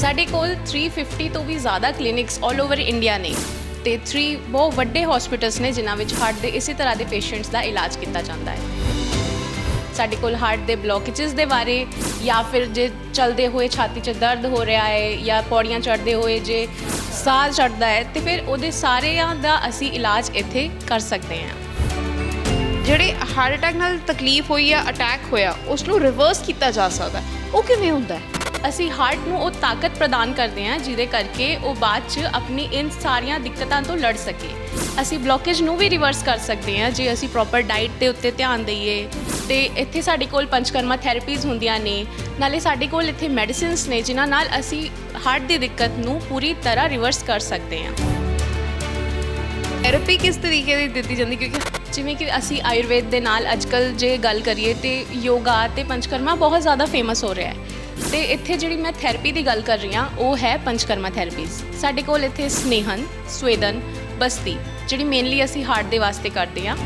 ਸਾਡੇ ਕੋਲ 350 ਤੋਂ ਵੀ ਜ਼ਿਆਦਾ ਕਲੀਨਿਕਸ 올 ਓਵਰ ਇੰਡੀਆ ਨੇ ਤੇ 3 ਬਹੁਤ ਵੱਡੇ ਹਸਪੀਟਲਸ ਨੇ ਜਿਨ੍ਹਾਂ ਵਿੱਚ ਹਾਰਟ ਦੇ ਇਸੇ ਤਰ੍ਹਾਂ ਦੇ ਪੇਸ਼ੈਂਟਸ ਦਾ ਇਲਾਜ ਕੀਤਾ ਜਾਂਦਾ ਹੈ। ਸਾਡੇ ਕੋਲ ਹਾਰਟ ਦੇ ਬਲੋਕੇजेस ਦੇ ਬਾਰੇ ਜਾਂ ਫਿਰ ਜੇ ਚਲਦੇ ਹੋਏ ਛਾਤੀ 'ਚ ਦਰਦ ਹੋ ਰਿਹਾ ਹੈ ਜਾਂ ਪੌੜੀਆਂ ਚੜ੍ਹਦੇ ਹੋਏ ਜੇ ਸਾਹ ਚੜਦਾ ਹੈ ਤੇ ਫਿਰ ਉਹਦੇ ਸਾਰਿਆਂ ਦਾ ਅਸੀਂ ਇਲਾਜ ਇੱਥੇ ਕਰ ਸਕਦੇ ਹਾਂ। ਜਿਹੜੇ ਹਾਰਟ ਅਟੈਕ ਨਾਲ ਤਕਲੀਫ ਹੋਈ ਜਾਂ ਅਟੈਕ ਹੋਇਆ ਉਸ ਨੂੰ ਰਿਵਰਸ ਕੀਤਾ ਜਾ ਸਕਦਾ। ਉਹ ਕਿਵੇਂ ਹੁੰਦਾ ਹੈ? ਅਸੀਂ ਹਾਰਟ ਨੂੰ ਉਹ ਤਾਕਤ ਪ੍ਰਦਾਨ ਕਰਦੇ ਹਾਂ ਜਿਹਦੇ ਕਰਕੇ ਉਹ ਬਾਅਦ 'ਚ ਆਪਣੀ ਇਨ ਸਾਰੀਆਂ ਦਿੱਕਤਾਂ ਤੋਂ ਲੜ ਸਕੇ। ਅਸੀਂ ਬਲੋਕੇਜ ਨੂੰ ਵੀ ਰਿਵਰਸ ਕਰ ਸਕਦੇ ਹਾਂ ਜੇ ਅਸੀਂ ਪ੍ਰੋਪਰ ਡਾਈਟ ਦੇ ਉੱਤੇ ਧਿਆਨ ਦਈਏ। ਤੇ ਇੱਥੇ ਸਾਡੇ ਕੋਲ ਪੰਚਕਰਮਾ ਥੈਰੇਪੀਜ਼ ਹੁੰਦੀਆਂ ਨੇ। ਨਾਲੇ ਸਾਡੇ ਕੋਲ ਇੱਥੇ ਮੈਡੀਸਿਨਸ ਨੇ ਜਿਨ੍ਹਾਂ ਨਾਲ ਅਸੀਂ ਹਾਰਟ ਦੀ ਦਿੱਕਤ ਨੂੰ ਪੂਰੀ ਤਰ੍ਹਾਂ ਰਿਵਰਸ ਕਰ ਸਕਦੇ ਹਾਂ। ਥੈਰੇਪੀ ਕਿਸ ਤਰੀਕੇ ਦੀ ਦਿੱਤੀ ਜਾਂਦੀ ਕਿਉਂਕਿ ਜਿਵੇਂ ਕਿ ਅਸੀਂ ਆਯੁਰਵੇਦ ਦੇ ਨਾਲ ਅੱਜਕੱਲ ਜੇ ਗੱਲ ਕਰੀਏ ਤੇ ਯੋਗਾ ਤੇ ਪੰਚਕਰਮਾ ਬਹੁਤ ਜ਼ਿਆਦਾ ਫੇਮਸ ਹੋ ਰਿਹਾ ਹੈ। ਤੇ ਇੱਥੇ ਜਿਹੜੀ ਮੈਂ ਥੈਰੇਪੀ ਦੀ ਗੱਲ ਕਰ ਰਹੀ ਹਾਂ, ਉਹ ਹੈ ਪੰਚਕਰਮਾ ਥੈਰੇਪੀਜ਼ ਸਾਡੇ ਕੋਲ ਇੱਥੇ ਸਨੇਹਨ, ਸਵੇਦਨ, ਬਸਤੀ, ਜਿਹੜੀ ਮੇਨਲੀ ਅਸੀਂ ਹਾਰਟ ਦੇ ਵਾਸਤੇ ਕਰਦੇ ਹਾਂ।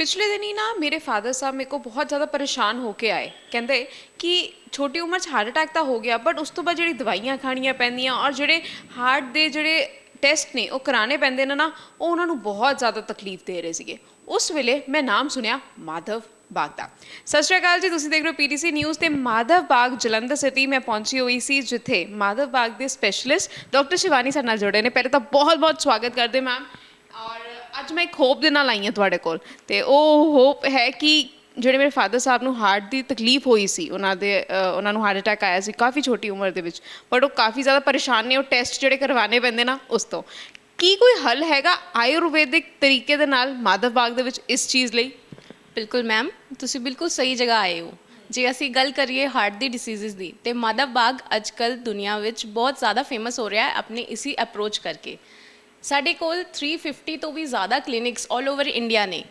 ਪਿਛਲੇ ਦਿਨੀ ਨਾ ਮੇਰੇ ਫਾਦਰ ਸਾਹਿਬ ਮੇਰੇ ਕੋ ਬਹੁਤ ਜ਼ਿਆਦਾ ਪਰੇਸ਼ਾਨ ਹੋ ਕੇ ਆਏ। ਕਹਿੰਦੇ ਕਿ ਛੋਟੀ ਉਮਰ 'ਚ ਹਾਰਟ ਅਟੈਕ ਤਾਂ ਹੋ ਗਿਆ ਬਟ ਉਸ ਤੋਂ ਬਾਅਦ ਜਿਹੜੀ ਦਵਾਈਆਂ ਖਾਣੀਆਂ ਪੈਂਦੀਆਂ ਔਰ ਜਿਹੜੇ ਹਾਰਟ ਦੇ ਜਿਹੜੇ ਟੈਸਟ ਨੇ ਉਹ ਕਰਾਣੇ ਪੈਂਦੇ ਨੇ ਨਾ, ਉਹ ਉਹਨਾਂ ਨੂੰ ਬਹੁਤ ਜ਼ਿਆਦਾ ਤਕਲੀਫ ਦੇ ਰਹੇ ਸੀਗੇ। ਉਸ ਵੇਲੇ ਮੈਂ ਨਾਮ ਸੁਣਿਆ ਮਾਧਵ ਬਾਗ ਦਾ ਸਤਿ ਸ਼੍ਰੀ ਅਕਾਲ ਜੀ, ਤੁਸੀਂ ਦੇਖ ਰਹੇ ਹੋ ਪੀਟੀਸੀ ਨਿਊਜ਼ ਤੇ ਮਾਧਵ ਬਾਗ ਜਲੰਧਰ ਸਿਟੀ ਮੈਂ ਪਹੁੰਚੀ ਹੋਈ ਸੀ, ਜਿੱਥੇ ਮਾਧਵ ਬਾਗ ਦੇ ਸਪੈਸ਼ਲਿਸਟ ਡਾਕਟਰ ਸ਼ਿਵਾਨੀ ਸਾਡੇ ਨਾਲ ਜੁੜੇ ਨੇ। ਪਹਿਲੇ ਤਾਂ ਬਹੁਤ ਬਹੁਤ ਸਵਾਗਤ ਕਰਦੇ ਮੈਮ ਔਰ ਅੱਜ ਮੈਂ ਇੱਕ ਹੋਪ ਦੇ ਨਾਲ ਆਈ ਹਾਂ ਤੁਹਾਡੇ ਕੋਲ ਤੇ ਉਹ ਹੋਪ ਹੈ ਕਿ ਜਿਹੜੇ ਮੇਰੇ ਫਾਦਰ ਸਾਹਿਬ ਨੂੰ ਹਾਰਟ ਦੀ ਤਕਲੀਫ ਹੋਈ ਸੀ ਉਹਨਾਂ ਦੇ ਅ, ਉਹਨਾਂ ਨੂੰ ਹਾਰਟ ਅਟੈਕ ਆਇਆ ਸੀ ਕਾਫੀ ਛੋਟੀ ਉਮਰ ਦੇ ਵਿੱਚ ਬਟ ਉਹ ਕਾਫੀ ਜ਼ਿਆਦਾ ਪਰੇਸ਼ਾਨ ਨੇ ਉਹ ਟੈਸਟ ਜਿਹੜੇ ਕਰਵਾਉਣੇ ਪੈਂਦੇ ਨਾ ਉਸ ਤੋਂ। ਕੀ ਕੋਈ ਹੱਲ ਹੈਗਾ ਆਯੁਰਵੈਦਿਕ ਤਰੀਕੇ ਦੇ ਨਾਲ ਮਾਧਵ ਬਾਗ ਦੇ ਵਿੱਚ ਇਸ ਚੀਜ਼ ਲਈ? ਬਿਲਕੁਲ ਮੈਮ ਤੁਸੀਂ ਬਿਲਕੁਲ ਸਹੀ ਜਗ੍ਹਾ ਆਏ ਹੋ। ਜੇ ਅਸੀਂ ਗੱਲ ਕਰੀਏ ਹਾਰਟ ਦੀ ਡਿਸੀਜ਼ਸ ਦੀ ਤੇ ਮਾਧਵ ਬਾਗ ਅੱਜਕੱਲ ਦੁਨੀਆ ਵਿੱਚ ਬਹੁਤ ਜ਼ਿਆਦਾ ਫੇਮਸ ਹੋ ਰਿਹਾ ਹੈ ਆਪਣੀ ਇਸੀ ਅਪਰੋਚ ਕਰਕੇ। ਸਾਡੇ ਕੋਲ 350 ਤੋਂ ਵੀ ਜ਼ਿਆਦਾ ਕਲੀਨਿਕਸ 올 ਓਵਰ ਇੰਡੀਆ ਨੇ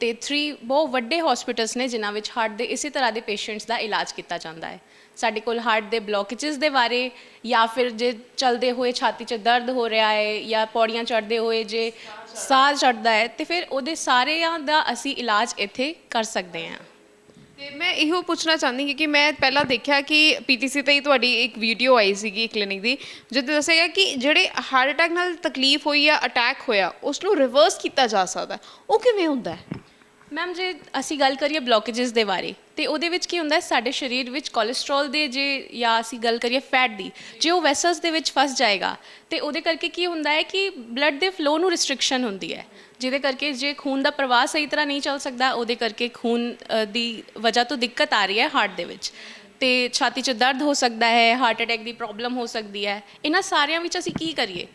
ਤੇ 3 ਬਹੁਤ ਵੱਡੇ ਹਸਪੀਟਲਸ ਨੇ ਜਿਨ੍ਹਾਂ ਵਿੱਚ ਹਾਰਟ ਦੇ ਇਸੇ ਤਰ੍ਹਾਂ ਦੇ ਪੇਸ਼ੈਂਟਸ ਦਾ ਇਲਾਜ ਕੀਤਾ ਜਾਂਦਾ ਹੈ। ਸਾਡੇ ਕੋਲ ਹਾਰਟ ਦੇ ਬਲੋਕੇजेस ਦੇ ਬਾਰੇ ਜਾਂ ਫਿਰ ਜੇ ਚਲਦੇ ਹੋਏ ਛਾਤੀ 'ਚ ਦਰਦ ਹੋ ਰਿਹਾ ਹੈ ਜਾਂ ਪੌੜੀਆਂ ਚੜਦੇ ਹੋਏ ਜੇ ਸਾਹ ਚੜਦਾ ਹੈ ਤੇ ਫਿਰ ਉਹਦੇ ਸਾਰਿਆਂ ਦਾ ਅਸੀਂ ਇਲਾਜ ਇੱਥੇ ਕਰ ਸਕਦੇ ਹਾਂ। ਤੇ ਮੈਂ ਇਹੋ ਪੁੱਛਣਾ ਚਾਹੁੰਦੀ ਕਿ ਕਿ ਮੈਂ ਪਹਿਲਾਂ ਦੇਖਿਆ ਕਿ ਪੀਟੀਸੀ ਤੇ ਹੀ ਤੁਹਾਡੀ ਇੱਕ ਵੀਡੀਓ ਆਈ ਸੀਗੀ ਕਲੀਨਿਕ ਦੀ ਜਿੱਥੇ ਦੱਸਿਆ ਗਿਆ ਕਿ ਜਿਹੜੇ ਹਾਰਟ ਅਟੈਕ ਨਾਲ ਤਕਲੀਫ ਹੋਈ ਆ ਅਟੈਕ ਹੋਇਆ ਉਸ ਨੂੰ ਰਿਵਰਸ ਕੀਤਾ ਜਾ ਸਕਦਾ ਉਹ ਕਿਵੇਂ ਹੁੰਦਾ ਹੈ? ਮੈਮ ਜੇ ਅਸੀਂ ਗੱਲ ਕਰੀਏ ਬਲੋਕੇजेस ਦੇ ਬਾਰੇ, ਤੇ ਉਹਦੇ ਵਿੱਚ ਕੀ ਹੁੰਦਾ ਹੈ? ਸਾਡੇ ਸਰੀਰ ਵਿੱਚ ਕੋਲੇਸਟ੍ਰੋਲ ਦੇ ਜੇ ਜਾਂ ਅਸੀਂ ਗੱਲ ਕਰੀਏ ਫੈਟ ਦੀ, ਜੇ ਉਹ ਵੈਸਲਸ ਦੇ ਵਿੱਚ ਫਸ ਜਾਏਗਾ, ਤੇ ਉਹਦੇ ਕਰਕੇ ਕੀ ਹੁੰਦਾ ਹੈ ਕਿ ਬਲੱਡ ਦੇ ਫਲੋ ਨੂੰ ਰਿਸਟ੍ਰਿਕਸ਼ਨ ਹੁੰਦੀ ਹੈ। ਜਿਹਦੇ ਕਰਕੇ ਜੇ ਖੂਨ ਦਾ ਪ੍ਰਵਾਹ ਸਹੀ ਤਰ੍ਹਾਂ ਨਹੀਂ ਚੱਲ ਸਕਦਾ, ਉਹਦੇ ਕਰਕੇ ਖੂਨ ਦੀ ਵਜ੍ਹਾ ਤੋਂ ਦਿੱਕਤ ਆ ਰਹੀ ਹੈ ਹਾਰਟ ਦੇ ਵਿੱਚ। ਤੇ ਛਾਤੀ 'ਚ ਦਰਦ ਹੋ ਸਕਦਾ ਹੈ ਹਾਰਟ ਅਟੈਕ ਦੀ ਪ੍ਰੋਬਲਮ ਹੋ ਸਕਦੀ ਹੈ। ਇਹਨਾਂ ਸਾਰਿਆਂ ਵਿੱਚ ਅਸੀਂ ਕੀ ਕਰੀਏ?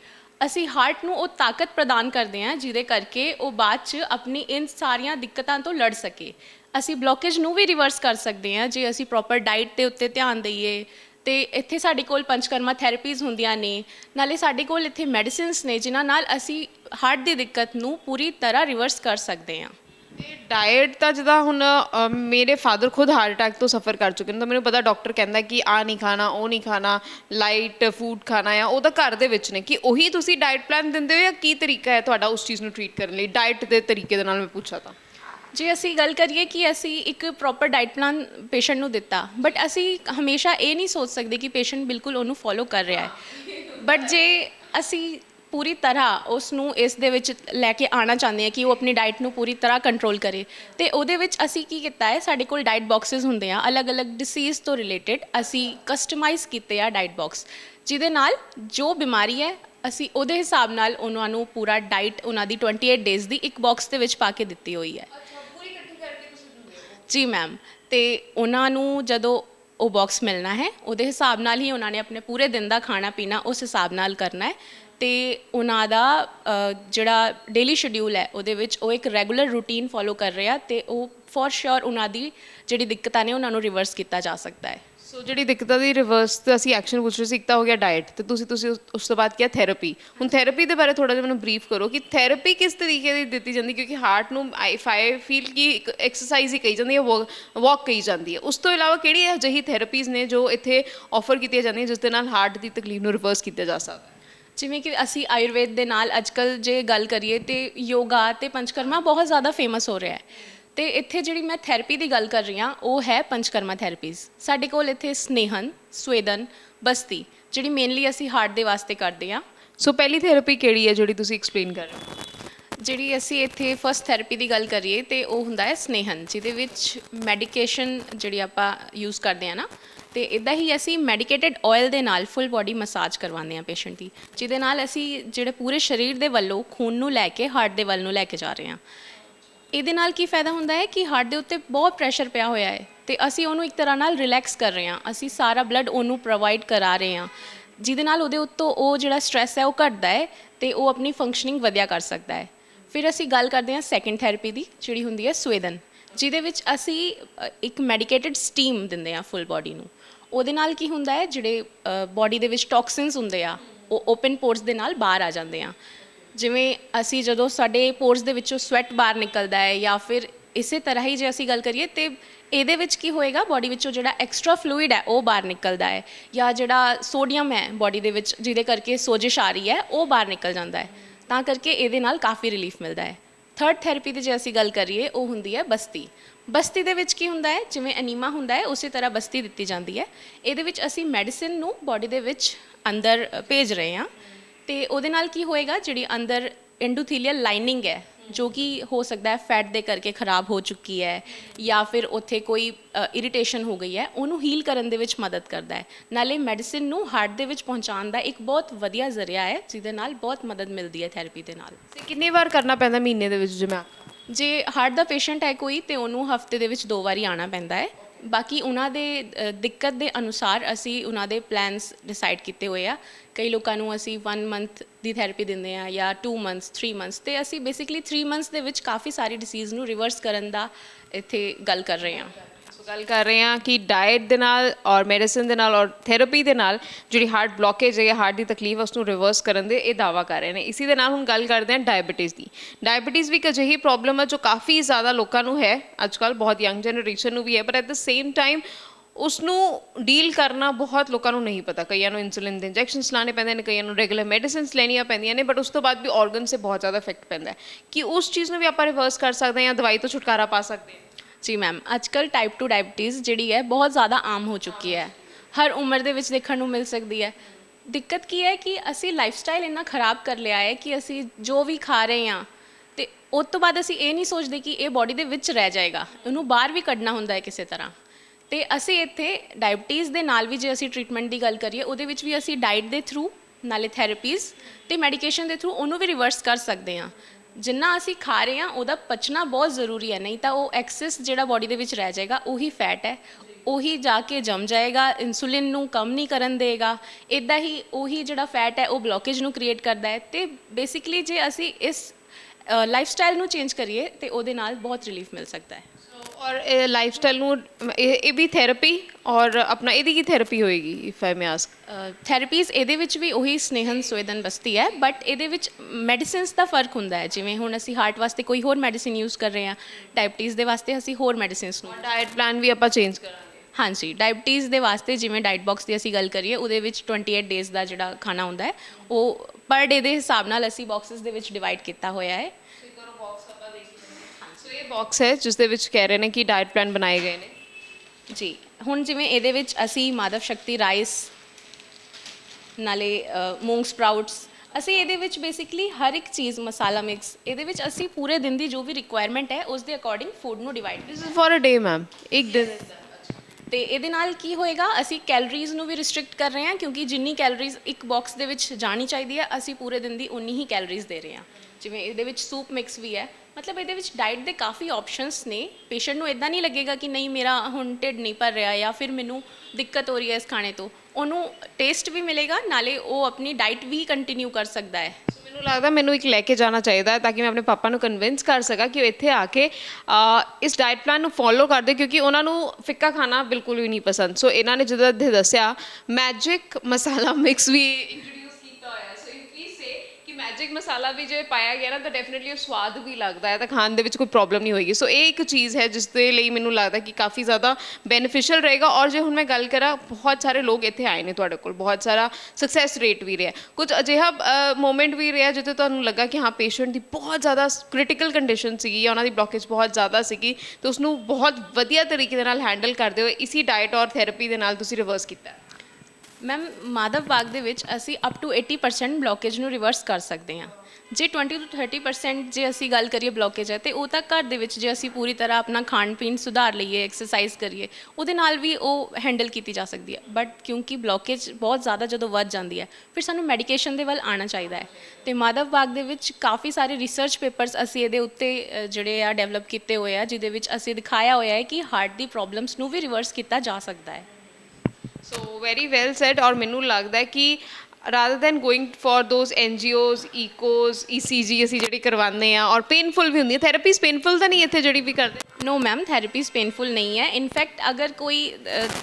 ਅਸੀਂ ਹਾਰਟ ਨੂੰ ਉਹ ਤਾਕਤ ਪ੍ਰਦਾਨ ਕਰਦੇ ਹਾਂ ਜਿਹਦੇ ਕਰਕੇ ਉਹ ਬਾਅਦ 'ਚ ਆਪਣੀ ਇਨ ਸਾਰੀਆਂ ਦਿੱਕਤਾਂ ਤੋਂ ਲੜ ਸਕੇ। ਅਸੀਂ ਬਲੋਕੇਜ ਨੂੰ ਵੀ ਰਿਵਰਸ ਕਰ ਸਕਦੇ ਹਾਂ ਜੇ ਅਸੀਂ ਪ੍ਰੋਪਰ ਡਾਈਟ ਦੇ ਉੱਤੇ ਧਿਆਨ ਦਈਏ। ਤੇ ਇੱਥੇ ਸਾਡੇ ਕੋਲ ਪੰਚਕਰਮਾ ਥੈਰੇਪੀਜ਼ ਹੁੰਦੀਆਂ ਨੇ। ਨਾਲੇ ਸਾਡੇ ਕੋਲ ਇੱਥੇ ਮੈਡੀਸਿਨਸ ਨੇ ਜਿਨ੍ਹਾਂ ਨਾਲ ਅਸੀਂ ਹਾਰਟ ਦੀ ਦਿੱਕਤ ਨੂੰ ਪੂਰੀ ਤਰ੍ਹਾਂ ਰਿਵਰਸ ਕਰ ਸਕਦੇ ਹਾਂ। ਤੇ ਡਾਈਟ ਤਾਂ ਜਿੱਦਾਂ ਹੁਣ ਅ, ਮੇਰੇ ਫਾਦਰ ਖੁਦ ਹਾਰਟ ਅਟੈਕ ਤੋਂ ਸਫਰ ਕਰ ਚੁੱਕੇ ਨੇ ਤਾਂ ਮੈਨੂੰ ਪਤਾ ਡਾਕਟਰ ਕਹਿੰਦਾ ਕਿ ਆ ਨਹੀਂ ਖਾਣਾ ਉਹ ਨਹੀਂ ਖਾਣਾ ਲਾਈਟ ਫੂਡ ਖਾਣਾ ਆ ਉਹ ਤਾਂ ਘਰ ਦੇ ਵਿੱਚ ਨੇ ਕਿ ਉਹੀ ਤੁਸੀਂ ਡਾਈਟ ਪਲਾਨ ਦਿੰਦੇ ਹੋ ਜਾਂ ਕੀ ਤਰੀਕਾ ਹੈ ਤੁਹਾਡਾ ਉਸ ਚੀਜ਼ ਨੂੰ ਟਰੀਟ ਕਰਨ ਲਈ? ਡਾਈਟ ਦੇ ਤਰੀਕੇ ਦੇ ਨਾਲ ਮੈਂ ਪੁੱਛਾਂ ਤਾਂ। ਜੇ ਅਸੀਂ ਗੱਲ ਕਰੀਏ ਕਿ ਅਸੀਂ ਇੱਕ ਪ੍ਰੋਪਰ ਡਾਈਟ ਪਲਾਨ ਪੇਸ਼ੈਂਟ ਨੂੰ ਦਿੱਤਾ ਬਟ ਅਸੀਂ ਹਮੇਸ਼ਾ ਇਹ ਨਹੀਂ ਸੋਚ ਸਕਦੇ ਕਿ ਪੇਸ਼ੈਂਟ ਬਿਲਕੁਲ ਉਹਨੂੰ ਫੋਲੋ ਕਰ ਰਿਹਾ ਹੈ। ਬਟ ਜੇ ਅਸੀਂ ਪੂਰੀ ਤਰ੍ਹਾਂ ਉਸ ਨੂੰ ਇਸ ਦੇ ਵਿੱਚ ਲੈ ਕੇ ਆਉਣਾ ਚਾਹੁੰਦੇ ਹਾਂ ਕਿ ਉਹ ਆਪਣੀ ਡਾਈਟ ਨੂੰ ਪੂਰੀ ਤਰ੍ਹਾਂ ਕੰਟਰੋਲ ਕਰੇ। ਤੇ ਉਹਦੇ ਵਿੱਚ ਅਸੀਂ ਕੀ ਕੀਤਾ ਹੈ ਸਾਡੇ ਕੋਲ ਡਾਈਟ ਬਾਕਸਸ ਹੁੰਦੇ ਆ ਅਲੱਗ-ਅਲੱਗ ਡਿਸੀਜ਼ ਤੋਂ ਰਿਲੇਟਡ ਅਸੀਂ ਕਸਟਮਾਈਜ਼ ਕੀਤੇ ਆ ਡਾਈਟ ਬਾਕਸ ਜਿਹਦੇ ਨਾਲ ਜੋ ਬਿਮਾਰੀ ਹੈ ਅਸੀਂ ਉਹਦੇ ਹਿਸਾਬ ਨਾਲ ਉਹਨਾਂ ਨੂੰ ਪੂਰਾ ਡਾਈਟ ਉਹਨਾਂ ਦੀ 28 ਡੇਜ਼ ਦੀ ਇੱਕ ਬਾਕਸ ਦੇ ਵਿੱਚ ਪਾ ਕੇ ਦਿੱਤੀ ਹੋਈ ਹੈ। ਜੀ ਮੈਮ ਤੇ ਉਹਨਾਂ ਨੂੰ ਜਦੋਂ ਉਹ ਬਾਕਸ ਮਿਲਣਾ ਹੈ ਉਹਦੇ ਹਿਸਾਬ ਨਾਲ ਹੀ ਉਹਨਾਂ ਨੇ ਆਪਣੇ ਪੂਰੇ ਦਿਨ ਦਾ ਖਾਣਾ ਪੀਣਾ ਉਸ ਹਿਸਾਬ ਨਾਲ ਕਰਨਾ ਹੈ। ਤੇ ਉਹਨਾਂ ਦਾ ਜਿਹੜਾ ਡੇਲੀ ਸ਼ਡਿਊਲ ਹੈ, ਉਹਦੇ ਵਿੱਚ ਉਹ ਇੱਕ ਰੈਗੂਲਰ ਰੂਟੀਨ ਫੋਲੋ ਕਰ ਰਿਹਾ ਤੇ ਉਹ ਫੋਰ ਸ਼ੋਰ ਉਹਨਾਂ ਦੀ ਜਿਹੜੀ ਦਿੱਕਤਾਂ ਨੇ ਉਹਨਾਂ ਨੂੰ ਰਿਵਰਸ ਕੀਤਾ ਜਾ ਸਕਦਾ ਹੈ। ਸੋ ਜਿਹੜੀ ਦਿੱਕਤਾਂ ਦੀ ਰਿਵਰਸ ਤੇ ਅਸੀਂ ਐਕਸ਼ਨ ਪੁੱਛ ਰਹੇ ਸੀ, ਇੱਕ ਤਾਂ ਹੋ ਗਿਆ ਡਾਈਟ ਤੇ ਤੁਸੀਂ ਤੁਸੀਂ ਉਸ- ਉਸ ਤੋਂ ਬਾਅਦ ਕਿਹਾ ਥੈਰੇਪੀ ਹੁਣ ਥੈਰੇਪੀ ਦੇ ਬਾਰੇ ਥੋੜਾ ਜਿਹਾ ਮੈਨੂੰ ਬਰੀਫ ਕਰੋ ਕਿ ਥੈਰੇਪੀ ਕਿਸ ਤਰੀਕੇ ਦੀ ਦਿੱਤੀ ਜਾਂਦੀ, ਕਿਉਂਕਿ ਹਾਰਟ ਨੂੰ ਆਈ ਫਾਈ ਫੀਲ ਕਿ ਇੱਕ ਐਕਸਰਸਾਈਜ਼ ਹੀ ਕਹੀ ਜਾਂਦੀ ਹੈ ਵਾਕ ਕਹੀ ਜਾਂਦੀ ਹੈ। ਉਸ ਤੋਂ ਇਲਾਵਾ ਕਿਹੜੀ ਅਜਿਹੀ ਥੈਰੇਪੀਜ਼ ਨੇ ਜੋ ਇੱਥੇ ਆਫਰ ਕੀਤੀਆਂ ਜਾਂਦੀਆਂ, ਜਿਸ ਦੇ ਨਾਲ ਹਾਰਟ ਦੀ ਤਕਲੀਫ ਨੂੰ ਰਿਵਰਸ ਕੀਤਾ ਜਾ ਸਕਦਾ ਜਿਵੇਂ ਕਿ ਅਸੀਂ ਆਯੁਰਵੇਦ ਦੇ ਨਾਲ ਅੱਜਕੱਲ ਜੇ ਗੱਲ ਕਰੀਏ ਤੇ ਯੋਗਾ ਤੇ ਪੰਚਕਰਮਾ ਬਹੁਤ ਜ਼ਿਆਦਾ ਫੇਮਸ ਹੋ ਰਿਹਾ ਹੈ। ਤੇ ਇੱਥੇ ਜਿਹੜੀ ਮੈਂ ਥੈਰੇਪੀ ਦੀ ਗੱਲ ਕਰ ਰਹੀ ਹਾਂ, ਉਹ ਹੈ ਪੰਚਕਰਮਾ ਥੈਰੇਪੀਜ਼ ਸਾਡੇ ਕੋਲ ਇੱਥੇ ਸਨੇਹਨ, ਸਵੇਦਨ, ਬਸਤੀ, ਜਿਹੜੀ ਮੇਨਲੀ ਅਸੀਂ ਹਾਰਟ ਦੇ ਵਾਸਤੇ ਕਰਦੇ ਹਾਂ। ਸੋ ਪਹਿਲੀ ਥੈਰੇਪੀ ਕਿਹੜੀ ਹੈ ਜਿਹੜੀ ਤੁਸੀਂ ਐਕਸਪਲੇਨ ਕਰ ਰਹੇ ਹੋ? ਜਿਹੜੀ ਅਸੀਂ ਇੱਥੇ ਫਸਟ ਥੈਰੇਪੀ ਦੀ ਗੱਲ ਕਰੀਏ ਤੇ ਉਹ ਹੁੰਦਾ ਹੈ ਸਨੇਹਨ, ਜਿਹਦੇ ਵਿੱਚ ਮੈਡੀਕੇਸ਼ਨ ਜਿਹੜੀ ਆਪਾਂ ਯੂਜ਼ ਕਰਦੇ ਆ ਨਾ ਤੇ ਇਦਾਂ ਹੀ ਅਸੀਂ ਮੈਡੀਕੇਟਿਡ ਆਇਲ ਦੇ ਨਾਲ ਫੁੱਲ ਬਾਡੀ ਮਸਾਜ ਕਰਵਾਉਂਦੇ ਆ ਪੇਸ਼ੈਂਟ ਦੀ, ਜਿਹਦੇ ਨਾਲ ਅਸੀਂ ਜਿਹੜੇ ਪੂਰੇ ਸਰੀਰ ਦੇ ਵੱਲੋਂ, ਖੂਨ ਨੂੰ ਲੈ ਕੇ ਹਾਰਟ ਦੇ ਵੱਲ ਨੂੰ ਲੈ ਕੇ ਜਾ ਰਹੇ ਹਾਂ। ਇਹਦੇ ਨਾਲ ਕੀ ਫਾਇਦਾ ਹੁੰਦਾ ਹੈ ਕਿ ਹਾਰਟ ਦੇ ਉੱਤੇ ਬਹੁਤ ਪ੍ਰੈਸ਼ਰ ਪਿਆ ਹੋਇਆ ਹੈ ਤੇ ਅਸੀਂ ਉਹਨੂੰ ਇੱਕ ਤਰ੍ਹਾਂ ਨਾਲ ਰਿਲੈਕਸ ਕਰ ਰਹੇ ਹਾਂ। ਅਸੀਂ ਸਾਰਾ ਬਲੱਡ ਉਹਨੂੰ ਪ੍ਰੋਵਾਈਡ ਕਰਾ ਰਹੇ ਹਾਂ, ਜਿਹਦੇ ਨਾਲ ਉਹਦੇ ਉੱਤੋਂ ਉਹ ਜਿਹੜਾ ਸਟ੍ਰੈਸ ਹੈ ਉਹ ਘਟਦਾ ਹੈ ਤੇ ਉਹ ਆਪਣੀ ਫੰਕਸ਼ਨਿੰਗ ਵਧੀਆ ਕਰ ਸਕਦਾ ਹੈ। ਫਿਰ ਅਸੀਂ ਗੱਲ ਕਰਦੇ ਹਾਂ ਸੈਕੰਡ ਥੈਰੇਪੀ ਦੀ, ਜਿਹੜੀ ਹੁੰਦੀ ਹੈ ਸਵੇਦਨ। ਜਿਹਦੇ ਵਿੱਚ ਅਸੀਂ ਅ, ਇੱਕ ਮੈਡੀਕੇਟਿਡ ਸਟੀਮ ਦਿੰਦੇ ਹਾਂ ਫੁੱਲ ਬਾਡੀ ਨੂੰ। ਉਹਦੇ ਨਾਲ ਕੀ ਹੁੰਦਾ ਹੈ ਜਿਹੜੇ ਬਾਡੀ ਦੇ ਵਿੱਚ ਟੌਕਸਿਨਸ ਹੁੰਦੇ ਆ ਉਹ ਓਪਨ ਪੋਰਸ ਦੇ ਨਾਲ ਬਾਹਰ ਆ ਜਾਂਦੇ ਆ। ਜਿਵੇਂ ਅਸੀਂ ਜਦੋਂ ਸਾਡੇ ਪੋਰਸ ਦੇ ਵਿੱਚੋਂ ਸਵੈਟ ਬਾਹਰ ਨਿਕਲਦਾ ਹੈ ਜਾਂ ਫਿਰ ਇਸੇ ਤਰ੍ਹਾਂ ਹੀ ਜੇ ਅਸੀਂ ਗੱਲ ਕਰੀਏ ਤੇ ਇਹਦੇ ਵਿੱਚ ਕੀ ਹੋਏਗਾ ਬਾਡੀ ਵਿੱਚੋਂ ਜਿਹੜਾ ਐਕਸਟਰਾ ਫਲੂਇਡ ਹੈ ਉਹ ਬਾਹਰ ਨਿਕਲਦਾ ਹੈ। ਜਾਂ ਜਿਹੜਾ ਸੋਡੀਅਮ ਹੈ ਬਾਡੀ ਦੇ ਵਿੱਚ ਜਿਹਦੇ ਕਰਕੇ ਸੋਜਿਸ਼ ਆ ਰਹੀ ਹੈ ਉਹ ਬਾਹਰ ਨਿਕਲ ਜਾਂਦਾ ਹੈ। ਤਾਂ ਕਰਕੇ ਇਹਦੇ ਨਾਲ ਕਾਫੀ ਰਿਲੀਫ ਮਿਲਦਾ ਹੈ। ਥਰਡ ਥੈਰੇਪੀ ਦੀ ਜੇ ਅਸੀਂ ਗੱਲ ਕਰੀਏ, ਉਹ ਹੁੰਦੀ ਹੈ ਬਸਤੀ। ਬਸਤੀ ਦੇ ਵਿੱਚ ਕੀ ਹੁੰਦਾ ਹੈ? ਜਿਵੇਂ ਅਨੀਮਾ ਹੁੰਦਾ ਹੈ, ਉਸੇ ਤਰ੍ਹਾਂ ਬਸਤੀ ਦਿੱਤੀ ਜਾਂਦੀ ਹੈ। ਇਹਦੇ ਵਿੱਚ ਅਸੀਂ ਮੈਡੀਸਿਨ ਨੂੰ ਬਾਡੀ ਦੇ ਵਿੱਚ ਅੰਦਰ ਭੇਜ ਰਹੇ ਹਾਂ। ਤੇ ਉਹਦੇ ਨਾਲ ਕੀ ਹੋਏਗਾ? ਜਿਹੜੀ ਅੰਦਰ ਐਂਡੋਥੀਲੀਅਲ ਲਾਈਨਿੰਗ ਹੈ ਜੋ ਕਿ ਹੋ ਸਕਦਾ ਹੈ ਫੈਟ ਦੇ ਕਰਕੇ ਖਰਾਬ ਹੋ ਚੁੱਕੀ ਹੈ ਜਾਂ ਫਿਰ ਉੱਥੇ ਕੋਈ ਇਰੀਟੇਸ਼ਨ ਹੋ ਗਈ ਹੈ ਉਹਨੂੰ ਹੀਲ ਕਰਨ ਦੇ ਵਿੱਚ ਮਦਦ ਕਰਦਾ ਹੈ। ਨਾਲੇ ਮੈਡੀਸਿਨ ਨੂੰ ਹਾਰਟ ਦੇ ਵਿੱਚ ਪਹੁੰਚਾਉਣ ਦਾ ਇੱਕ ਬਹੁਤ ਵਧੀਆ ਜ਼ਰੀਆ ਹੈ ਜਿਹਦੇ ਨਾਲ ਬਹੁਤ ਮਦਦ ਮਿਲਦੀ ਹੈ ਥੈਰੇਪੀ ਦੇ ਨਾਲ। ਤੇ ਕਿੰਨੀ ਵਾਰ ਕਰਨਾ ਪੈਂਦਾ ਮਹੀਨੇ ਦੇ ਵਿੱਚ ਜਿਵੇਂ ਜੇ ਹਾਰਟ ਦਾ ਪੇਸ਼ੈਂਟ ਹੈ ਕੋਈ ਤੇ ਉਹਨੂੰ ਹਫ਼ਤੇ ਦੇ ਵਿੱਚ ਦੋ ਵਾਰੀ ਆਣਾ ਪੈਂਦਾ ਹੈ। ਬਾਕੀ ਉਹਨਾਂ ਦੇ ਅ, ਦਿੱਕਤ ਦੇ ਅਨੁਸਾਰ ਅਸੀਂ ਉਹਨਾਂ ਦੇ ਪਲਾਨਸ ਡਿਸਾਈਡ ਕੀਤੇ ਹੋਏ ਆ। ਕਈ ਲੋਕਾਂ ਨੂੰ ਅਸੀਂ 1 ਮੰਥ ਦੀ ਥੈਰੇਪੀ ਦਿੰਦੇ ਆ ਜਾਂ 2 ਮੰਥਸ 3 ਮੰਥਸ ਤੇ ਅਸੀਂ ਬੇਸਿਕਲੀ 3 ਮੰਥਸ ਦੇ ਵਿੱਚ ਕਾਫੀ ਸਾਰੀ ਡਿਸੀਜ਼ ਨੂੰ ਰਿਵਰਸ ਕਰਨ ਦਾ ਇੱਥੇ ਗੱਲ ਕਰ ਰਹੇ ਹਾਂ। ਗੱਲ ਕਰ ਰਹੇ ਹਾਂ ਕਿ ਡਾਈਟ ਦੇ ਨਾਲ ਔਰ ਮੈਡੀਸਿਨ ਦੇ ਨਾਲ ਔਰ ਥੈਰੇਪੀ ਦੇ ਨਾਲ ਜਿਹੜੀ ਹਾਰਟ ਬਲੋਕੇਜ ਹੈ ਜਾਂ ਹਾਰਟ ਦੀ ਤਕਲੀਫ ਹੈ ਉਸ ਨੂੰ ਰਿਵਰਸ ਕਰਨ ਦੇ ਇਹ ਦਾਵਾ ਕਰ ਰਹੇ ਨੇ। ਇਸੇ ਦੇ ਨਾਲ ਹੁਣ ਗੱਲ ਕਰਦੇ ਹਾਂ ਡਾਇਬੀਟੀਜ਼ ਦੀ। ਡਾਇਬੀਟੀਜ਼ ਵੀ ਇੱਕ ਅਜਿਹੀ ਪ੍ਰੋਬਲਮ ਹੈ ਜੋ ਕਾਫੀ ਜ਼ਿਆਦਾ ਲੋਕਾਂ ਨੂੰ ਹੈ। ਅੱਜ ਅੱਜਕੱਲ ਬਹੁਤ ਯੰਗ ਜਨਰੇਸ਼ਨ ਨੂੰ ਵੀ ਹੈ ਪਰ ਐਟ ਦ ਸੇਮ ਟਾਈਮ ਉਸ ਨੂੰ ਡੀਲ ਕਰਨਾ ਬਹੁਤ ਲੋਕਾਂ ਨੂੰ ਨਹੀਂ ਪਤਾ। ਕਈਆਂ ਨੂੰ ਇਨਸੂਲਿਨ ਦੇ ਇੰਜੈਕਸ਼ਨਸ ਲਾਣੇ ਪੈਂਦੇ ਨੇ, ਕਈਆਂ ਨੂੰ ਰੈਗੂਲਰ ਮੈਡੀਸਿਨਸ ਲੈਣੀਆਂ ਪੈਂਦੀਆਂ ਨੇ ਬਟ ਉਸ ਤੋਂ ਬਾਅਦ ਵੀ ਆਰਗਨ ਸੇ ਬਹੁਤ ਜ਼ਿਆਦਾ ਇਫੈਕਟ ਪੈਂਦਾ ਹੈ। ਕਿ ਉਸ ਚੀਜ਼ ਨੂੰ ਵੀ ਆਪਾਂ ਰਿਵਰਸ ਕਰ ਸਕਦੇ ਹਾਂ ਜਾਂ ਦਵਾਈ ਤੋਂ ਛੁਟਕਾਰਾ ਪਾ ਸਕਦੇ ਹਾਂ? ਜੀ ਮੈਮ ਅੱਜਕੱਲ ਟਾਈਪ 2 ਡਾਇਬੀਟੀਜ਼ ਜਿਹੜੀ ਹੈ ਬਹੁਤ ਜ਼ਿਆਦਾ ਆਮ ਹੋ ਚੁੱਕੀ ਹੈ। ਹਰ ਉਮਰ ਦੇ ਵਿੱਚ ਦੇਖਣ ਨੂੰ ਮਿਲ ਸਕਦੀ ਹੈ। ਦਿੱਕਤ ਕੀ ਹੈ ਕਿ ਅਸੀਂ ਲਾਈਫਸਟਾਈਲ ਇੰਨਾ ਖਰਾਬ ਕਰ ਲਿਆ ਹੈ ਕਿ ਅਸੀਂ ਜੋ ਵੀ ਖਾ ਰਹੇ ਹਾਂ ਤੇ ਉਸ ਤੋਂ ਬਾਅਦ ਅਸੀਂ ਇਹ ਨਹੀਂ ਸੋਚਦੇ ਕਿ ਇਹ ਬਾਡੀ ਦੇ ਵਿੱਚ ਰਹਿ ਜਾਏਗਾ। ਉਹਨੂੰ ਬਾਹਰ ਵੀ ਕੱਢਣਾ ਹੁੰਦਾ ਹੈ ਕਿਸੇ ਤਰ੍ਹਾਂ। ਤੇ ਅਸੀਂ ਇੱਥੇ ਡਾਇਬੀਟੀਜ਼ ਦੇ ਨਾਲ ਵੀ ਜੇ ਅਸੀਂ ਟ੍ਰੀਟਮੈਂਟ ਦੀ ਗੱਲ ਕਰੀਏ, ਉਹਦੇ ਵਿੱਚ ਵੀ ਅਸੀਂ ਡਾਈਟ ਦੇ ਥਰੂ ਨਾਲੇ ਥੈਰੇਪੀਜ਼ ਤੇ ਮੈਡੀਕੇਸ਼ਨ ਦੇ ਥਰੂ ਉਹਨੂੰ ਵੀ ਰਿਵਰਸ ਕਰ ਸਕਦੇ ਹਾਂ। ਜਿੰਨਾ ਅਸੀਂ ਖਾ ਰਹੇ ਹਾਂ, ਉਹਦਾ ਪਚਣਾ ਬਹੁਤ ਜ਼ਰੂਰੀ ਹੈ। ਨਹੀਂ ਤਾਂ ਉਹ ਐਕਸੈਸ ਜਿਹੜਾ ਬਾਡੀ ਦੇ ਵਿੱਚ ਰਹਿ ਜਾਏਗਾ, ਉਹੀ ਫੈਟ ਹੈ। ਉਹੀ ਜਾ ਕੇ ਜੰਮ ਜਾਏਗਾ ਇਨਸੂਲਿਨ ਨੂੰ ਕਮ ਨਹੀਂ ਕਰਨ ਦੇਗਾ। ਇਦਾਂ ਹੀ ਉਹੀ ਜਿਹੜਾ ਫੈਟ ਹੈ, ਉਹ ਬਲੋਕੇਜ ਨੂੰ ਕ੍ਰੀਏਟ ਕਰਦਾ ਹੈ। ਤੇ ਬੇਸਿਕਲੀ ਜੇ ਅਸੀਂ ਇਸ ਲਾਈਫ ਸਟਾਈਲ ਨੂੰ ਚੇਂਜ ਕਰੀਏ, ਤੇ ਉਹਦੇ ਨਾਲ ਬਹੁਤ ਰਿਲੀਫ ਮਿਲ ਸਕਦਾ ਹੈ। ਔਰ ਇਹ ਲਾਈਫਸਟਾਈਲ ਨੂੰ ਇਹ ਇਹ ਵੀ ਥੈਰੇਪੀ ਔਰ ਆਪਣਾ ਇਹਦੀ ਕੀ ਥੈਰੇਪੀ ਹੋਏਗੀ if I may ask therapies ਇਹਦੇ ਵਿੱਚ ਵੀ ਉਹੀ ਸਨੇਹਨ ਸਵੇਦਨ ਬਸਤੀ ਹੈ ਬਟ ਇਹਦੇ ਵਿੱਚ ਮੈਡੀਸਿਨਸ ਦਾ ਫ਼ਰਕ ਹੁੰਦਾ ਹੈ ਜਿਵੇਂ ਹੁਣ ਅਸੀਂ ਹਾਰਟ ਵਾਸਤੇ ਕੋਈ ਹੋਰ ਮੈਡੀਸਿਨ ਯੂਜ਼ ਕਰ ਰਹੇ ਹਾਂ ਡਾਇਬੀਟੀਜ਼ ਦੇ ਵਾਸਤੇ ਅਸੀਂ ਹੋਰ ਮੈਡੀਸਿਨਸ ਨੂੰ ਡਾਈਟ ਪਲਾਨ ਵੀ ਆਪਾਂ ਚੇਂਜ ਕਰਾਂਗੇ। ਹਾਂਜੀ ਡਾਇਬੀਟੀਜ਼ ਦੇ ਵਾਸਤੇ ਜਿਵੇਂ ਡਾਈਟ ਬਾਕਸ ਦੀ ਅਸੀਂ ਗੱਲ ਕਰੀਏ ਉਹਦੇ ਵਿੱਚ 28 ਡੇਜ਼ ਦਾ ਜਿਹੜਾ ਖਾਣਾ ਹੁੰਦਾ ਹੈ ਉਹ ਪਰ ਡੇ ਦੇ ਹਿਸਾਬ ਨਾਲ ਅਸੀਂ ਬਾਕਸਸ ਦੇ ਵਿੱਚ ਡਿਵਾਈਡ ਕੀਤਾ ਹੋਇਆ ਹੈ। ਬਾਕਸ ਹੈ, ਜਿਸ ਦੇ ਵਿੱਚ ਕਹਿ ਰਹੇ ਨੇ ਕਿ ਡਾਈਟ ਪਲਾਨ ਬਣਾਏ ਗਏ ਨੇ। ਜੀ, ਹੁਣ ਜਿਵੇਂ ਇਹਦੇ ਵਿੱਚ ਅਸੀਂ ਮਾਧਵ ਸ਼ਕਤੀ ਰਾਈਸ ਨਾਲੇ ਮੂੰਗ ਸਪਰਾਊਟਸ ਅਸੀਂ ਇਹਦੇ ਵਿੱਚ ਬੇਸਿਕਲੀ ਹਰ ਇੱਕ ਚੀਜ਼ ਮਸਾਲਾ ਮਿਕਸ ਇਹਦੇ ਵਿੱਚ ਅਸੀਂ ਪੂਰੇ ਦਿਨ ਦੀ ਜੋ ਵੀ ਰਿਕੁਆਇਰਮੈਂਟ ਹੈ, ਉਸ ਦੇ ਅਕੋਰਡਿੰਗ ਫੂਡ ਨੂੰ divide this is for a day ma'am ਇੱਕ ਦਿਨ। ਤੇ ਇਹਦੇ ਨਾਲ ਕੀ ਹੋਏਗਾ, ਅਸੀਂ ਕੈਲਰੀਜ਼ ਨੂੰ ਵੀ ਰਿਸਟ੍ਰਿਕਟ ਕਰ ਰਹੇ ਹਾਂ, ਕਿਉਂਕਿ ਜਿੰਨੀ ਕੈਲਰੀਜ਼ ਇੱਕ ਬਾਕਸ ਦੇ ਵਿੱਚ ਜਾਣੀ ਚਾਹੀਦੀ ਹੈ, ਅਸੀਂ ਪੂਰੇ ਦਿਨ ਦੀ ਉਨੀ ਹੀ ਕੈਲਰੀਜ਼ ਦੇ ਰਹੇ ਹਾਂ। ਜਿਵੇਂ ਇਹਦੇ ਵਿੱਚ ਸੂਪ ਮਿਕਸ ਵੀ ਹੈ। ਮਤਲਬ ਇਹਦੇ ਵਿੱਚ ਡਾਈਟ ਦੇ ਕਾਫੀ ਆਪਸ਼ਨਸ ਨੇ। ਪੇਸ਼ੈਂਟ ਨੂੰ ਇਦਾਂ ਨਹੀਂ ਲੱਗੇਗਾ ਕਿ ਨਹੀਂ, ਮੇਰਾ ਹੁਣ ਢਿੱਡ ਨਹੀਂ ਭਰ ਰਿਹਾ ਜਾਂ ਫਿਰ ਮੈਨੂੰ ਦਿੱਕਤ ਹੋ ਰਹੀ ਹੈ ਇਸ ਖਾਣੇ ਤੋਂ। ਉਹਨੂੰ ਟੇਸਟ ਵੀ ਮਿਲੇਗਾ, ਨਾਲੇ ਉਹ ਆਪਣੀ ਡਾਈਟ ਵੀ ਕੰਟੀਨਿਊ ਕਰ ਸਕਦਾ ਹੈ। ਸੋ ਮੈਨੂੰ ਲੱਗਦਾ ਮੈਨੂੰ ਇੱਕ ਲੈ ਕੇ ਜਾਣਾ ਚਾਹੀਦਾ ਹੈ ਤਾਂ ਕਿ ਮੈਂ ਆਪਣੇ ਪਾਪਾ ਨੂੰ ਕਨਵਿੰਸ ਕਰ ਸਕਾਂ ਕਿ ਉਹ ਇੱਥੇ ਆ ਕੇ ਇਸ ਡਾਈਟ ਪਲਾਨ ਨੂੰ ਫੋਲੋ ਕਰਦੇ ਕਿਉਂਕਿ ਉਹਨਾਂ ਨੂੰ ਫਿੱਕਾ ਖਾਣਾ ਬਿਲਕੁਲ ਵੀ ਨਹੀਂ ਪਸੰਦ। ਸੋ ਇਹਨਾਂ ਨੇ ਜਦੋਂ ਇੱਥੇ ਦੱਸਿਆ ਮੈਜਿਕ ਮਸਾਲਾ ਮਿਕਸ ਵੀ ਇੰਟਰੋਡਿਊਸ ਕੀਤਾ ਹੋਇਆ ਸੋ ਇਫ ਵੀ ਸੇ ਕਿ ਮੈਜਿਕ ਮਸਾਲਾ ਵੀ ਜੇ ਪਾਇਆ ਗਿਆ ਨਾ, ਤਾਂ ਡੈਫੀਨਿਟਲੀ ਉਹ ਸਵਾਦ ਵੀ ਲੱਗਦਾ ਹੈ, ਤਾਂ ਖਾਣ ਦੇ ਵਿੱਚ ਕੋਈ ਪ੍ਰੋਬਲਮ ਨਹੀਂ ਹੋਏਗੀ। ਸੋ ਇਹ ਇੱਕ ਚੀਜ਼ ਹੈ, ਜਿਸ ਦੇ ਲਈ ਮੈਨੂੰ ਲੱਗਦਾ ਕਿ ਕਾਫੀ ਜ਼ਿਆਦਾ ਬੈਨੀਫੀਸ਼ੀਅਲ ਰਹੇਗਾ। ਔਰ ਜੇ ਹੁਣ ਮੈਂ ਗੱਲ ਕਰਾਂ, ਬਹੁਤ ਸਾਰੇ ਲੋਕ ਇੱਥੇ ਆਏ ਨੇ ਤੁਹਾਡੇ ਕੋਲ, ਬਹੁਤ ਸਾਰਾ ਸਕਸੈਸ ਰੇਟ ਵੀ ਰਿਹਾ। ਕੁਝ ਅਜਿਹਾ ਮੂਮੈਂਟ ਵੀ ਰਿਹਾ ਜਿੱਥੇ ਤੁਹਾਨੂੰ ਲੱਗਾ ਕਿ ਹਾਂ ਪੇਸ਼ੈਂਟ ਦੀ ਬਹੁਤ ਜ਼ਿਆਦਾ ਕ੍ਰਿਟੀਕਲ ਕੰਡੀਸ਼ਨ ਸੀਗੀ ਜਾਂ ਉਹਨਾਂ ਦੀ ਬਲੋਕੇਜ ਬਹੁਤ ਜ਼ਿਆਦਾ ਸੀਗੀ, ਤੇ ਉਸ ਨੂੰ ਬਹੁਤ ਵਧੀਆ ਤਰੀਕੇ ਦੇ ਨਾਲ ਹੈਂਡਲ ਕਰਦੇ ਹੋਏ, ਇਸੀ ਡਾਈਟ ਔਰ ਥੈਰੇਪੀ ਦੇ ਨਾਲ ਤੁਸੀਂ ਰਿਵਰਸ ਕੀਤਾ। ਮੈਮ ਮਾਧਵ ਬਾਗ ਦੇ ਵਿੱਚ ਅਸੀਂ ਅਪ ਟੂ 80% ਬਲੋਕੇਜ ਨੂੰ ਰਿਵਰਸ ਕਰ ਸਕਦੇ ਹਾਂ। ਜੇ 20 ਤੋਂ 30% ਜੇ ਅਸੀਂ ਗੱਲ ਕਰੀਏ ਬਲੋਕੇਜ ਹੈ, ਤੇ ਉਹ ਤਾਂ ਘਰ ਦੇ ਵਿੱਚ ਜੇ ਅਸੀਂ ਪੂਰੀ ਤਰ੍ਹਾਂ ਆਪਣਾ ਖਾਣ ਪੀਣ ਸੁਧਾਰ ਲਈਏ ਐਕਸਰਸਾਈਜ਼ ਕਰੀਏ, ਉਹਦੇ ਨਾਲ ਵੀ ਉਹ ਹੈਂਡਲ ਕੀਤੀ ਜਾ ਸਕਦੀ ਹੈ। ਬਟ ਕਿਉਂਕਿ ਬਲੋਕੇਜ ਬਹੁਤ ਜ਼ਿਆਦਾ ਜਦੋਂ ਵੱਧ ਜਾਂਦੀ ਹੈ, ਫਿਰ ਸਾਨੂੰ ਮੈਡੀਕੇਸ਼ਨ ਦੇ ਵੱਲ ਆਉਣਾ ਚਾਹੀਦਾ ਹੈ। ਤੇ ਮਾਧਵ ਬਾਗ ਦੇ ਵਿੱਚ ਕਾਫੀ ਸਾਰੇ ਰਿਸਰਚ ਪੇਪਰਸ ਅਸੀਂ ਇਹਦੇ ਉੱਤੇ ਜਿਹੜੇ ਆ ਡਿਵੈਲਪ ਕੀਤੇ ਹੋਏ ਆ, ਜਿਹਦੇ ਵਿੱਚ ਅਸੀਂ ਦਿਖਾਇਆ ਹੋਇਆ ਹੈ ਕਿ ਹਾਰਟ ਦੀ ਪ੍ਰੋਬਲਮਸ ਨੂੰ ਵੀ ਰਿਵਰਸ ਕੀਤਾ ਜਾ ਸਕਦਾ ਹੈ। ਸੋ ਵੈਰੀ ਵੈਲ ਸੈਡ ਔਰ ਮੈਨੂੰ ਲੱਗਦਾ ਹੈ ਕਿ rather than going for those NGOs echoes ECG E ਅਸੀਂ ਜਿਹੜੀ ਕਰਵਾਉਂਦੇ ਆ ਔਰ ਪੇਨਫੁਲ ਵੀ ਹੁੰਦੀ ਹੈ ਥੈਰੇਪੀਜ਼ ਪੇਨਫੁਲ ਤਾਂ ਨਹੀਂ ਇੱਥੇ ਜਿਹੜੀ ਵੀ ਕਰਦੇ ਨੋ ਮੈਮ ਥੈਰੇਪੀਸ ਪੇਨਫੁਲ ਨਹੀਂ ਹੈ ਇਨਫੈਕਟ ਅਗਰ ਕੋਈ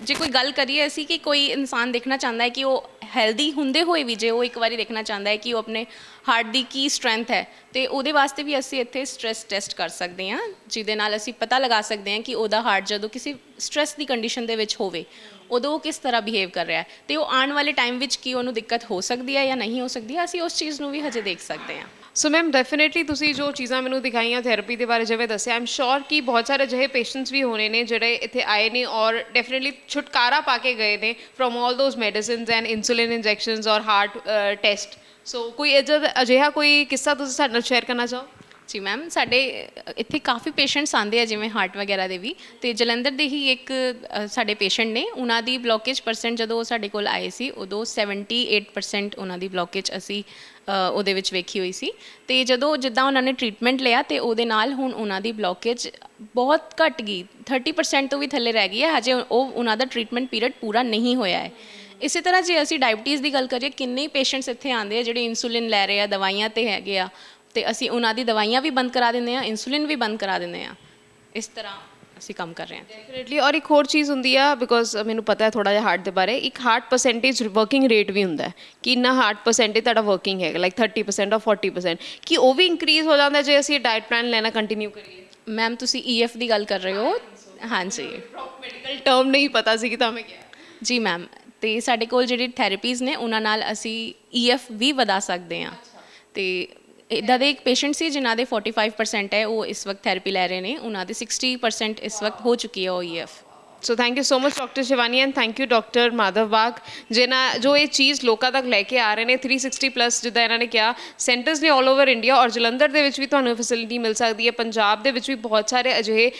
ਜੇ ਕੋਈ ਗੱਲ ਕਰੀਏ ਅਸੀਂ ਕਿ ਕੋਈ ਇਨਸਾਨ ਦੇਖਣਾ ਚਾਹੁੰਦਾ ਹੈ ਕਿ ਉਹ ਹੈਲਦੀ ਹੁੰਦੇ ਹੋਏ ਵੀ ਜੇ ਉਹ ਇੱਕ ਵਾਰੀ ਦੇਖਣਾ ਚਾਹੁੰਦਾ ਹੈ ਕਿ ਉਹ ਆਪਣੇ ਹਾਰਟ ਦੀ ਕੀ ਸਟਰੈਂਥ ਹੈ। ਤੇ ਉਹਦੇ ਵਾਸਤੇ ਵੀ ਅਸੀਂ ਇੱਥੇ ਸਟ੍ਰੈਸ ਟੈਸਟ ਕਰ ਸਕਦੇ ਹਾਂ, ਜਿਹਦੇ ਨਾਲ ਅਸੀਂ ਪਤਾ ਲਗਾ ਸਕਦੇ ਹਾਂ ਕਿ ਉਹਦਾ ਹਾਰਟ ਜਦੋਂ ਕਿਸੇ ਸਟ੍ਰੈਸ ਦੀ ਕੰਡੀਸ਼ਨ ਦੇ ਵਿੱਚ ਹੋਵੇ, ਉਦੋਂ ਉਹ ਕਿਸ ਤਰ੍ਹਾਂ ਬਿਹੇਵ ਕਰ ਰਿਹਾ ਹੈ। ਤੇ ਉਹ ਆਉਣ ਵਾਲੇ ਟਾਈਮ ਵਿੱਚ ਕੀ ਉਹਨੂੰ ਦਿੱਕਤ ਹੋ ਸਕਦੀ ਹੈ ਜਾਂ ਨਹੀਂ ਹੋ ਸਕਦੀ ਹੈ, ਅਸੀਂ ਉਸ ਚੀਜ਼ ਨੂੰ ਵੀ ਹਜੇ ਦੇਖ ਸਕਦੇ ਹਾਂ। ਸੋ ਮੈਮ ਡੈਫੀਨਿਟਲੀ ਤੁਸੀਂ ਜੋ ਚੀਜ਼ਾਂ ਮੈਨੂੰ ਦਿਖਾਈਆਂ ਥੈਰੇਪੀ ਦੇ ਬਾਰੇ ਜਿਵੇਂ ਦੱਸਿਆ ਆਮ ਸ਼ੋਰ ਕਿ ਬਹੁਤ ਸਾਰੇ ਅਜਿਹੇ ਪੇਸ਼ੈਂਟਸ ਵੀ ਹੋਣੇ ਨੇ ਜਿਹੜੇ ਇੱਥੇ ਆਏ ਨੇ ਔਰ ਡੈਫੀਨਿਟਲੀ ਛੁਟਕਾਰਾ ਪਾ ਕੇ ਗਏ ਨੇ from all those medicines and insulin injections or heart test so ਕੋਈ ਅਜਿਹਾ- ਅਜਿਹਾ ਕੋਈ ਕਿੱਸਾ ਤੁਸੀਂ ਸਾਡੇ ਨਾਲ ਸ਼ੇਅਰ ਕਰਨਾ ਚਾਹੋ? ਜੀ ਮੈਮ ਸਾਡੇ ਇੱਥੇ ਕਾਫੀ ਪੇਸ਼ੈਂਟਸ ਆਉਂਦੇ ਆ ਜਿਵੇਂ ਹਾਰਟ ਵਗੈਰਾ ਦੇ ਵੀ। ਤੇ ਜਲੰਧਰ ਦੇ ਹੀ ਇੱਕ ਅ, ਸਾਡੇ ਪੇਸ਼ੈਂਟ ਨੇ। ਉਹਨਾਂ ਦੀ ਬਲੋਕੇਜ ਪਰਸੈਂਟ ਜਦੋਂ ਉਹ ਸਾਡੇ ਕੋਲ ਆਏ ਸੀ ਉਦੋਂ 78% ਉਹਨਾਂ ਦੀ ਬਲੋਕੇਜ ਅਸੀਂ ਅ, ਉਹਦੇ ਵਿੱਚ ਵੇਖੀ ਹੋਈ ਸੀ। ਤੇ ਜਦੋਂ ਜਿੱਦਾਂ ਉਹਨਾਂ ਨੇ ਟ੍ਰੀਟਮੈਂਟ ਲਿਆ ਤੇ ਉਹਦੇ ਨਾਲ ਹੁਣ ਉਹਨਾਂ ਦੀ ਬਲੋਕੇਜ ਬਹੁਤ ਘਟ ਗਈ। 30% ਤੋਂ ਵੀ ਥੱਲੇ ਰਹਿ ਗਈ ਹੈ। ਹਜੇ ਉਹ ਉਹਨਾਂ ਦਾ ਟ੍ਰੀਟਮੈਂਟ ਪੀਰੀਅਡ ਪੂਰਾ ਨਹੀਂ ਹੋਇਆ ਹੈ। ਇਸੇ ਤਰ੍ਹਾਂ ਜੇ ਅਸੀਂ ਡਾਇਬੀਟੀਜ਼ ਦੀ ਗੱਲ ਕਰੀਏ ਕਿੰਨੇ ਪੇਸ਼ੈਂਟਸ ਇੱਥੇ ਆਉਂਦੇ ਆ ਜਿਹੜੇ ਇਨਸੂਲਿਨ ਲੈ ਰਹੇ ਆ ਦਵਾਈਆਂ ਤੇ ਹੈਗੇ ਆ ਤੇ ਅਸੀਂ ਉਹਨਾਂ ਦੀ ਦਵਾਈਆਂ ਵੀ ਬੰਦ ਕਰਾ ਦਿੰਦੇ ਆ ਇਨਸੂਲਿਨ ਵੀ ਬੰਦ ਕਰਾ ਦਿੰਦੇ ਆ। ਇਸ ਤਰ੍ਹਾਂ ਅਸੀਂ ਕੰਮ ਕਰ ਰਹੇ ਹਾਂ ਡੈਫੀਨਿਟਲੀ ਔਰ ਇੱਕ ਹੋਰ ਚੀਜ਼ ਹੁੰਦੀ ਆ ਬਿਕੋਜ਼ ਮੈਨੂੰ ਪਤਾ ਹੈ ਥੋੜਾ ਜਿਹਾ ਹਾਰਟ ਦੇ ਬਾਰੇ ਇੱਕ ਹਾਰਟ ਪਰਸੈਂਟੇਜ ਵਰਕਿੰਗ ਰੇਟ ਵੀ ਹੁੰਦਾ ਹੈ ਕਿ ਇੰਨਾ ਹਾਰਟ ਪਰਸੈਂਟੇਜ ਤੁਹਾਡਾ ਵਰਕਿੰਗ ਹੈਗਾ ਲਾਈਕ 30% ਔਰ 40% ਕਿ ਉਹ ਵੀ ਇਨਕਰੀਜ਼ ਹੋ ਜਾਂਦਾ ਜੇ ਅਸੀਂ ਡਾਈਟ ਪਲਾਨ ਲੈਣਾ ਕੰਟੀਨਿਊ ਕਰੀਏ। ਮੈਮ ਤੁਸੀਂ ਈਐਫ ਦੀ ਗੱਲ ਕਰ ਰਹੇ ਹੋ? ਹਾਂਜੀ। ਮੈਡੀਕਲ ਟਰਮ ਨਹੀਂ ਪਤਾ ਸੀ ਕਿ ਤਾਂ ਮੈਂ ਕਿਹਾ। ਜੀ ਮੈਮ ਤੇ ਸਾਡੇ ਕੋਲ ਜਿਹੜੇ ਥੈਰੇਪੀਜ਼ ਨੇ, ਉਹਨਾਂ ਨਾਲ ਅਸੀਂ ਈਐਫ ਵੀ ਵਧਾ ਸਕਦੇ ਹਾਂ। ਤੇ ਇਦਾਂ ਦੇ ਇੱਕ ਪੇਸ਼ੈਂਟ ਸੀ ਜਿਨ੍ਹਾਂ ਦੇ 45% ਹੈ, ਉਹ ਇਸ ਵਕਤ ਥੈਰੇਪੀ ਲੈ ਰਹੇ ਨੇ, ਉਹਨਾਂ ਦੇ 60% ਇਸ ਵਕਤ ਹੋ ਚੁੱਕੀ ਹੈ ਉਹ E EF so thank you so much doctor Shivani and thank you doctor Madhav Baug ਜਿਨ੍ਹਾਂ ਜੋ ਇਹ ਚੀਜ਼ ਲੋਕਾਂ ਤੱਕ ਲੈ ਕੇ ਆ ਰਹੇ ਨੇ 360 ਪਲੱਸ ਜਿੱਦਾਂ ਇਹਨਾਂ ਨੇ ਕਿਹਾ ਸੈਂਟਰਸ ਨੇ ਆਲ ਓਵਰ ਇੰਡੀਆ ਔਰ ਜਲੰਧਰ ਦੇ ਵਿੱਚ ਵੀ ਤੁਹਾਨੂੰ ਫੈਸਿਲਿਟੀ ਮਿਲ ਸਕਦੀ ਹੈ ਪੰਜਾਬ ਦੇ ਵਿੱਚ ਵੀ ਬਹੁਤ ਸਾਰੇ ਅਜਿਹੇ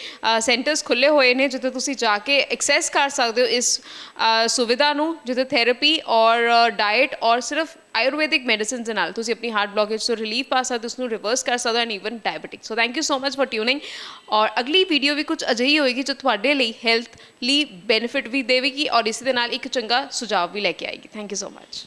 ਸੈਂਟਰਸ ਖੁੱਲੇ ਹੋਏ ਨੇ ਜਿੱਥੇ ਤੁਸੀਂ ਜਾ ਕੇ ਐਕਸੈਸ ਕਰ ਸਕਦੇ ਹੋ ਇਸ ਸੁਵਿਧਾ ਨੂੰ ਜਿੱਥੇ ਥੈਰੇਪੀ ਔਰ ਡਾਈਟ ਔਰ ਸਿਰਫ ਆਯੁਰਵੈਦਿਕ ਮੈਡੀਸਿਨਸ ਦੇ ਨਾਲ ਤੁਸੀਂ ਆਪਣੀ ਹਾਰਟ ਬਲੋਕੇਜ ਤੋਂ ਰਿਲੀਫ ਪਾ ਸਕਦੇ ਹੋ ਉਸ ਨੂੰ ਰਿਵਰਸ ਕਰ ਸਕਦੇ and even diabetic so thank you so much for tuning ਔਰ ਅਗਲੀ ਵੀਡੀਓ ਵੀ ਕੁਝ ਅਜਿਹੀ ਹੋਏਗੀ ਜੋ ਤੁਹਾਡੇ ਲਈ ਹੈਲਥ ਲਈ ਬੈਨੀਫਿਟ ਵੀ ਦੇਵੇਗੀ ਔਰ ਇਸ ਦੇ ਨਾਲ ਇੱਕ ਚੰਗਾ ਸੁਝਾਅ ਵੀ ਲੈ ਕੇ ਆਏਗੀ. Thank you so much